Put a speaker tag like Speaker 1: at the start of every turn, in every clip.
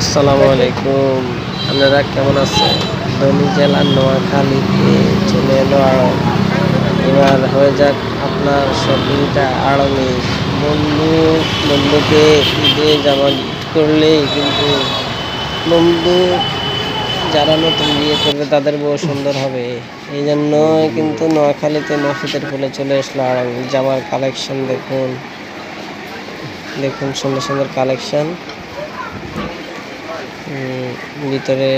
Speaker 1: আসসালামু আলাইকুম। আপনারা কেমন আছেন? দৈনিক জেলার নোয়াখালীতে চলে এলো আড়ং। এবার হয়ে যাক আপনার শপিংটা আড়ঙে। বন্ধু, বন্ধুকে ঈদে জামা গিফট করলেই কিন্তু বন্ধু যারা নতুন বিয়ে করবে তাদের বউ সুন্দর হবে। এই জন্যই কিন্তু নোয়াখালীতে নফিতের ফুলে চলে আসলো আড়ং। জামার কালেকশন দেখুন। দেখুন সুন্দর সুন্দর কালেকশন ভিতরে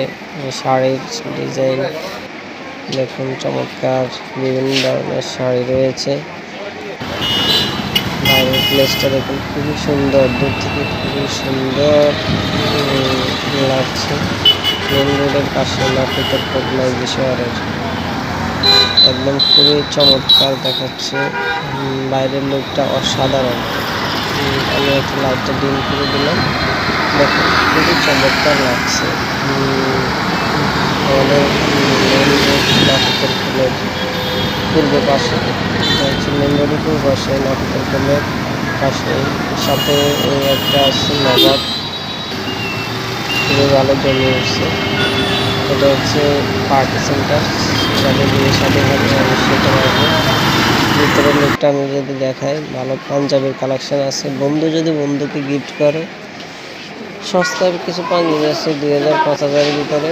Speaker 1: শাড়ির ডিজাইন দেখুন, চমৎকার বিভিন্ন ধরনের শাড়ি রয়েছে। বাইরের প্লেসটা দেখুন, খুবই সুন্দর, দূর থেকে খুবই সুন্দর লাগছে। মেন রোডের পাশে নাটকের কোটলাই শহরের। একদম খুবই চমৎকার দেখাচ্ছে। বাইরের লোকটা অসাধারণ। আমি একটু লাইটটা ডিম করে দিলাম। দেখুন খুবই চমৎকার লাগছে। আমাদের নাটকের ফুলের পূর্ব পাশে, হচ্ছে মেন রোডের পূর্ব পাশে নাটকের ফুলের পাশে। সাথে একটা আছে নবাব। খুবই ভালো জমি উঠছে এটা হচ্ছে পার্টি সেন্টার। যাদের বিয়ে শাদী হবে সেটা রাখব। ভিতরের লোকটা আমি যদি দেখাই, ভালো পাঞ্জাবির কালেকশন আছে। বন্ধু যদি বন্ধুকে গিফট করে সস্তায় কিছু পাঞ্জাবি আছে, দুই হাজার, পাঁচ হাজারের ভিতরে।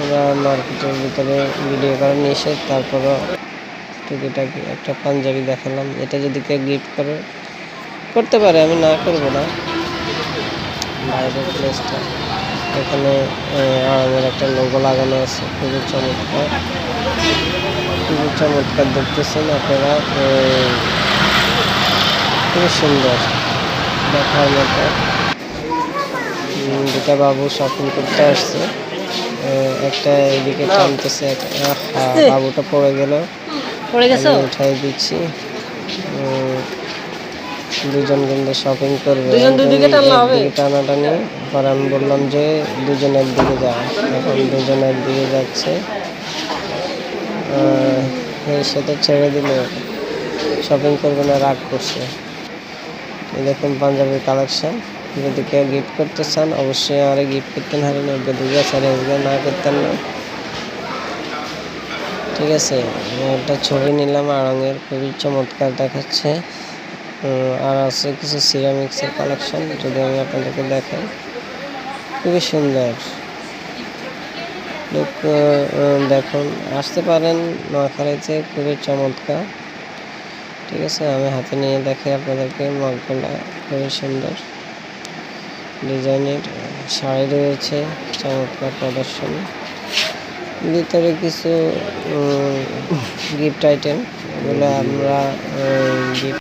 Speaker 1: আমরা মার্কেটের ভিতরে ভিডিও করা নিষেধ, তারপরও টুকিটাকি একটা পাঞ্জাবি দেখালাম, এটা যদি কেউ গিফট করে, করতে পারে, আমি না করব না। বাইরের প্লেসটা এখানে আরামের একটা লোগো লাগানো আছে, খুবই চমৎকার। খুবই চমৎকার দেখতেছেন আপনারা খুবই সুন্দর, দেখার মতো। দুটা বাবু শপিং করতে আসছে। একটা এদিকে টানতেছে এক- বাবুটা পড়ে গেল।
Speaker 2: পড়ে গেছো?
Speaker 1: উঠাই দিচ্ছি। দুজন কিন্তু শপিং করবে।
Speaker 2: দুজন দুদিকে টানলে হবে?
Speaker 1: টানাটানি। পরে আমি বললাম যে দুজন একদিকে যা। এখন দুজন একদিকে যাচ্ছে। এই সাথে ছেড়ে দিল। শপিং করবে না রাগ করছে। এই দেখুন পাঞ্জাবির কালেকশন যদি কেউ গিফট করতে চান, অবশ্যই আরে গিফট করতেন হারে নব্বই দুর্গা না করতেন না। ঠিক আছে একটা ছবি নিলাম, আড়ঙের খুবই চমৎকার দেখাচ্ছে। আর আছে কিছু সিরামিক্সের কালেকশন যদি আমি আপনাদেরকে দেখাই। খুবই সুন্দর। লোক দেখুন, আসতে পারেন নোয়াখালীতে, খুবই চমৎকার। ঠিক আছে, আমি হাতে নিয়ে দেখাই আপনাদেরকে মগগুলা খুবই সুন্দর। ডিজাইনের শাড়ি রয়েছে চমৎকার প্রদর্শনী। ভিতরে কিছু গিফট আইটেম এগুলো আমরা গিফট